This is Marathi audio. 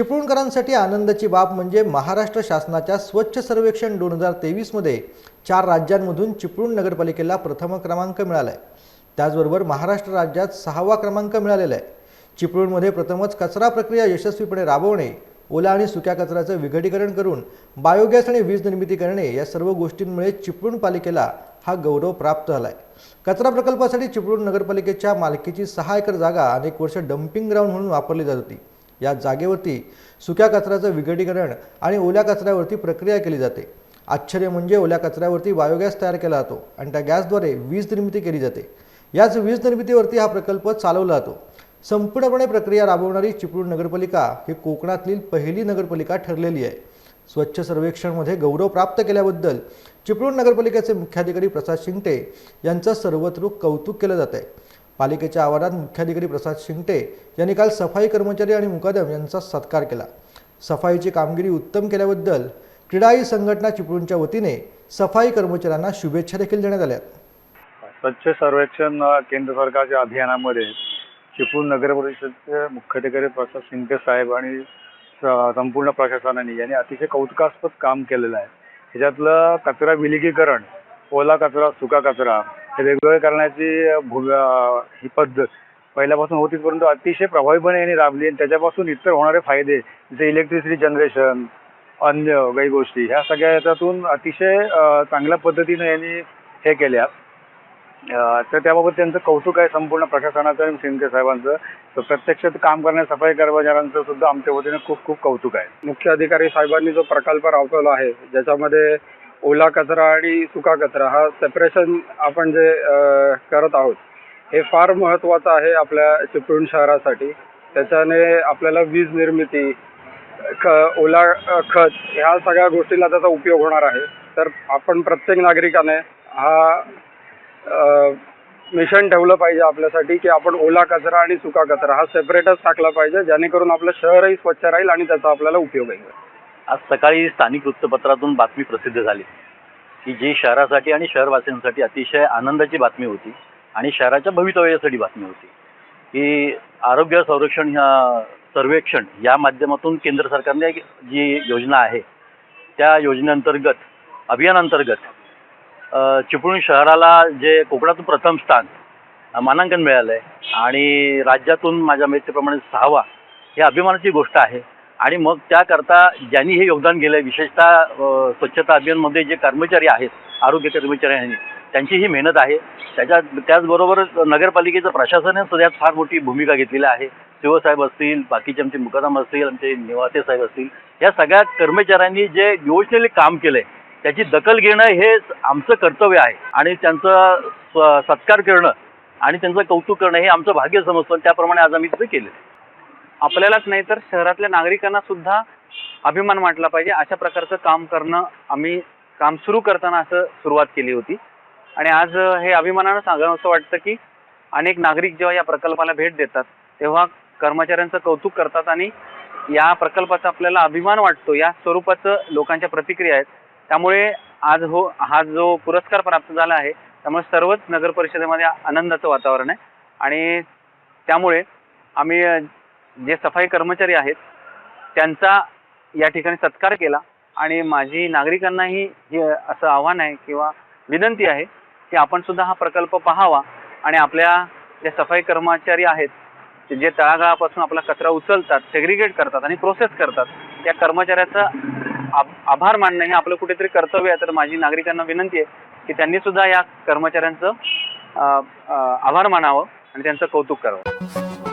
चिपळूणकरांसाठी आनंदाची बाब म्हणजे महाराष्ट्र शासनाच्या स्वच्छ सर्वेक्षण दोन हजार तेवीसमध्ये चार राज्यांमधून चिपळूण नगरपालिकेला प्रथम क्रमांक मिळाला आहे त्याचबरोबर महाराष्ट्र राज्यात सहावा क्रमांक मिळालेला आहे. चिपळूणमध्ये प्रथमच कचरा प्रक्रिया यशस्वीपणे राबवणे ओला आणि सुक्या कचऱ्याचं विघटीकरण करून बायोगॅस आणि वीज निर्मिती करणे या सर्व गोष्टींमुळे चिपळूण पालिकेला हा गौरव प्राप्त झाला आहे कचरा प्रकल्पासाठी चिपळूण नगरपालिकेच्या मालकीची सहा एकर जागा अनेक वर्ष डम्पिंग ग्राउंड म्हणून वापरली जात होती. या जागेवरती सुक्या कचऱ्याचं विघटीकरण आणि ओल्या कचऱ्यावरती प्रक्रिया केली जाते. आश्चर्य म्हणजे ओल्या कचऱ्यावरती बायोगॅस तयार केला जातो आणि त्या गॅसद्वारे वीज निर्मिती केली जाते. याच वीज निर्मितीवरती हा प्रकल्प चालवला जातो. संपूर्णपणे प्रक्रिया राबवणारी चिपळूण नगरपालिका ही कोकणातील पहिली नगरपालिका ठरलेली आहे. स्वच्छ सर्वेक्षणमध्ये गौरव प्राप्त केल्याबद्दल चिपळूण नगरपालिकेचे मुख्याधिकारी प्रसाद शिंगटे यांचं सर्वत्र कौतुक केलं जात आहे पालिकेच्या आवारात मुख्याधिकारी प्रसाद शिंगटे यांनी काल सफाई कर्मचारी आणि मुकादम यांचा सत्कार केला. सफाईची कामगिरी उत्तम केल्याबद्दल क्रीडाई संघटना चिपळूणच्या वतीने सफाई कर्मचाऱ्यांना शुभेच्छा देखील देण्यात आल्या. स्वच्छ सर्वेक्षण केंद्र सरकारच्या अभियानामध्ये चिपळूण नगर परिषदचे मुख्याधिकारी प्रसाद शिंगटे साहेब आणि संपूर्ण प्रशासनाने यांनी अतिशय कौतुकास्पद काम केलेलं आहे. ह्याच्यातलं कचरा विलगीकरण ओला कचरा सुका कचरा हे वेगवेगळे करण्याची अ, ही पद्धत पहिल्यापासून होती परंतु अतिशय प्रभावीपणे यांनी राबली आणि त्याच्यापासून इतर होणारे फायदे जसे इलेक्ट्रिसिटी जनरेशन अन्य काही गोष्टी ह्या सगळ्या याच्यातून अतिशय चांगल्या पद्धतीने यांनी हे केल्या. तर त्याबाबत त्यांचं कौतुक आहे संपूर्ण प्रशासनाचं आणि शिंदे साहेबांचं. तर प्रत्यक्ष काम करणाऱ्या सफाई कर्मचाऱ्यांचं सुद्धा आमच्या वतीने खूप खूप कौतुक आहे. मुख्य अधिकारी साहेबांनी जो प्रकल्प राबवला आहे ज्याच्यामध्ये ओला कचरा आणि सुका कचरा हा सेपरेशन आपण जे करत आहोत हे फार महत्त्वाचं आहे आपल्या चिपळूण शहरासाठी. त्याच्याने आपल्याला वीज निर्मिती ख ओला खत ह्या सगळ्या गोष्टीला त्याचा उपयोग होणार आहे. तर आपण प्रत्येक नागरिकाने हा मिशन ठेवलं पाहिजे आपल्यासाठी की आपण ओला कचरा आणि सुका कचरा हा सेपरेटच टाकला पाहिजे जेणेकरून आपलं शहरही स्वच्छ राहील आणि त्याचा आपल्याला उपयोग होईल. आज सकाळी स्थानिक वृत्तपत्रातून बातमी प्रसिद्ध झाली की जी शहरासाठी आणि शहरवासियांसाठी अतिशय आनंदाची बातमी होती आणि शहराच्या भवितव्यासाठी बातमी होती. की आरोग्य संरक्षण ह्या सर्वेक्षण या माध्यमातून केंद्र सरकारने एक जी योजना आहे त्या योजनेअंतर्गत अभियानांतर्गत चिपळूण शहराला जे कोकणातून प्रथम स्थान मानांकन मिळालं आहे आणि राज्यातून माझ्या माहितीप्रमाणे सहावा ही अभिमानाची गोष्ट आहे. आणि मग त्याकरता ज्यांनी हे योगदान केलं आहे विशेषतः स्वच्छता अभियानमध्ये जे कर्मचारी आहेत आरोग्य कर्मचाऱ्यांनी त्यांची ही मेहनत आहे. त्याच्या त्याचबरोबर नगरपालिकेचं प्रशासनाने सुद्धा यात फार मोठी भूमिका घेतलेली आहे. शिवसाहेब असतील बाकीचे आमचे मुकादम असतील आमचे निवाते साहेब असतील या सगळ्या कर्मचाऱ्यांनी जे योजनेले काम केलं आहे त्याची दखल घेणं हे आमचं कर्तव्य आहे. आणि त्यांचं सत्कार करणं आणि त्यांचं कौतुक करणं हे आमचं भाग्य समजतो. आणि त्याप्रमाणे आज आम्ही तिथे केलं आपल्यालाच नाही तर शहरातल्या नागरिकांना सुद्धा अभिमान वाटला पाहिजे. अशा प्रकारचं काम करणं आम्ही काम सुरू करताना असं सुरुवात केली होती. आणि आज हे अभिमानानं सांगावं असं वाटतं की अनेक नागरिक जेव्हा या प्रकल्पाला भेट देतात तेव्हा कर्मचाऱ्यांचं कौतुक करतात आणि या प्रकल्पाचा आपल्याला अभिमान वाटतो. या स्वरूपाचं लोकांच्या प्रतिक्रिया आहेत. त्यामुळे आज हो हा जो पुरस्कार प्राप्त झाला आहे त्यामुळे सर्वच नगर परिषदेमध्ये आनंदाचं वातावरण आहे. आणि त्यामुळे आम्ही जे सफाई कर्मचारी आहेत त्यांचा या ठिकाणी सत्कार केला आणि माझी नागरिकांनाही हे असं आव्हान आहे किंवा विनंती आहे की आपण सुद्धा हा प्रकल्प पाहावा आणि आपल्या जे सफाई कर्मचारी आहेत जे तळागाळापासून आपला कचरा उचलतात सेग्रिगेट करतात आणि प्रोसेस करतात त्या कर्मचाऱ्याचा आभार मानणं हे आपलं कुठेतरी कर्तव्य आहे. तर माझी नागरिकांना विनंती आहे की त्यांनी सुद्धा या कर्मचाऱ्यांचं आभार मानावं आणि त्यांचं कौतुक करावं.